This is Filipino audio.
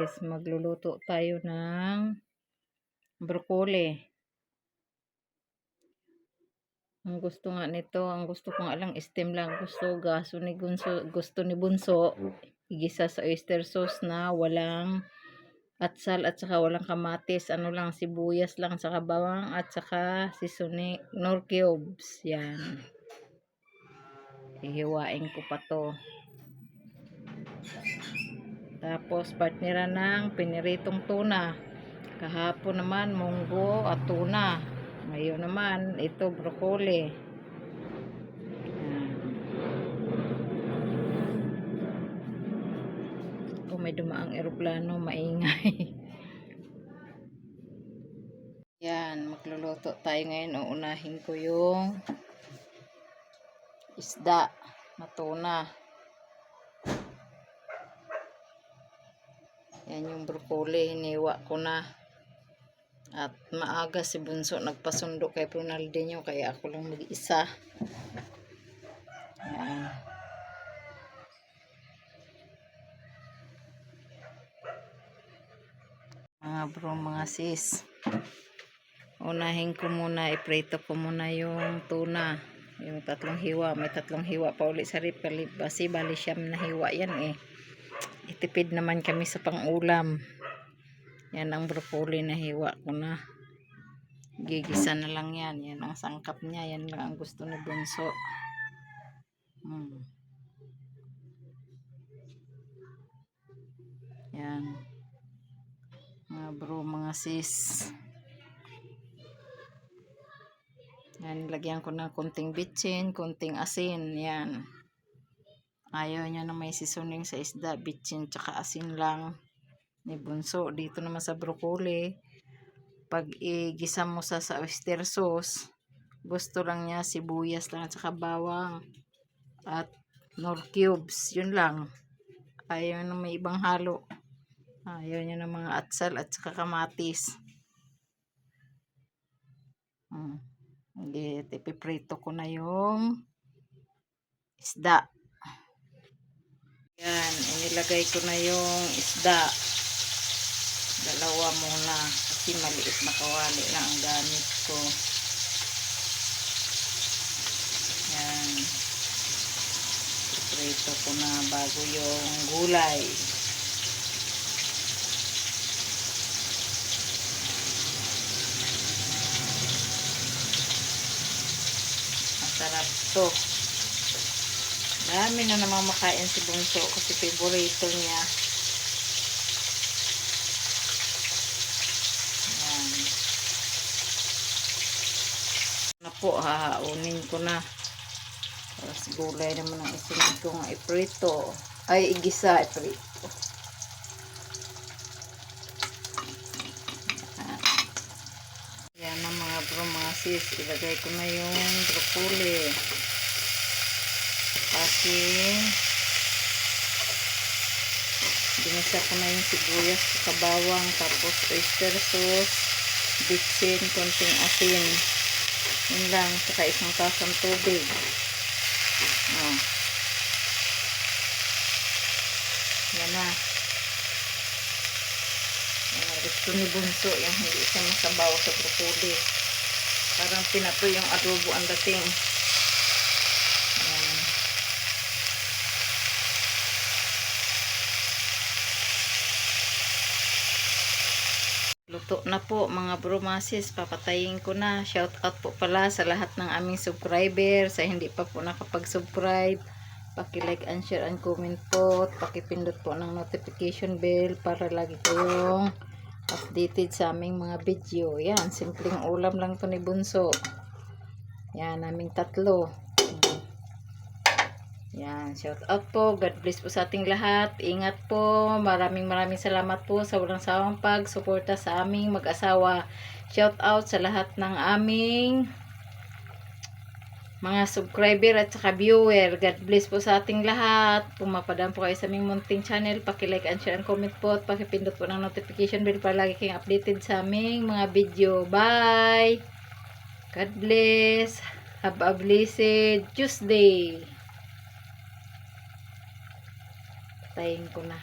bromasis, magluluto tayo ng broccoli. Ang gusto nga nito, ang gusto ko nga lang steam lang gusto, gaso ni Gunso, gusto ni Bunso, igisa sa oyster sauce na walang atsal at saka walang kamatis, ano lang sibuyas lang saka bawang at saka seasoning nor cubes. Yan. Ihiwain ko pa to. Tapos partnera ng piniritong tuna. Kahapon naman munggo at tuna. Ngayon naman ito broccoli. Oh, may dumaang eroplano, maingay. Yan, magluluto tayo ngayon. Uunahin ko yung isda na tuna. Yan yung broccoli, hiniwa ko na. At maaga si Bunso nagpasundo kay Ronaldinho kaya ako lang mag-isa. Yan. Mga bro, mga sis. Unahin ko muna, iprito ko muna yung tuna. Yung tatlong hiwa. May tatlong hiwa pa ulit sa rip. Kasi bali siyam na hiwa yan eh. Itipid naman kami sa pangulam. Yan ang broccoli na hiwa ko na. Gigisa na lang yan. Yan ang sangkap niya. Yan lang ang gusto ni Bunso. Hmm. Yan. Mga bro, mga sis. Yan, lagyan ko ng konting bitchin, konting asin. Yan. Ayaw niya na may seasoning sa isda, bitchin, tsaka asin lang ni Bunso. Dito naman sa broccoli, pag igisa mo sa, sa oyster sauce, gusto lang niya sibuyas lang at saka bawang at nor cubes. Yun lang. Ayaw na may ibang halo. Ayaw niya ng mga atsal at saka kamatis. Hmm. Ipiprito ko na yung isda. Yan, inilagay ko na yung isda. Dalawa muna kasi maliit na kawali lang ang gamit ko. Yan. Iprito ko na bago yung gulay. Masarap to. Dami na namang makain si Bunso kasi favorito niya. Yan. Na po, hahaunin ko na. Tapos gulay naman ang isunod ko nga iprito. Ay, igisa, iprito. Yan na mga bro, mga sis. Ilagay ko na yung broccoli. Kasi binasa ko na yung sibuyas sa bawang tapos oyster sauce bitsin, konting asin yun lang, saka isang tasang tubig. Oh. yan na. Yan, gusto ni Bunso yung hindi siya masabaw sa broccoli. Parang pinato yung adobo ang dating Luto na po mga bromasis, papatayin ko na. Shout out po pala sa lahat ng aming subscriber. Sa hindi pa po nakapag-subscribe, paki-like and share and comment po. Pakipindot po ng notification bell para lagi kayong updated sa aming mga video. Yan, simpleng ulam lang to ni Bunso. Yan, naming tatlo. Yan, shout out po. God bless po sa ating lahat. Ingat po. Maraming maraming salamat po sa walang sawang pagsuporta sa aming mag-asawa. Shout out sa lahat ng aming mga subscriber at saka viewer. God bless po sa ating lahat. Kung po kayo sa aming munting channel, paki-like and share and comment po at pakipindot po ng notification bell para lagi kayong updated sa aming mga video. Bye! God bless! Have a blessed Tuesday! Patayin ko na.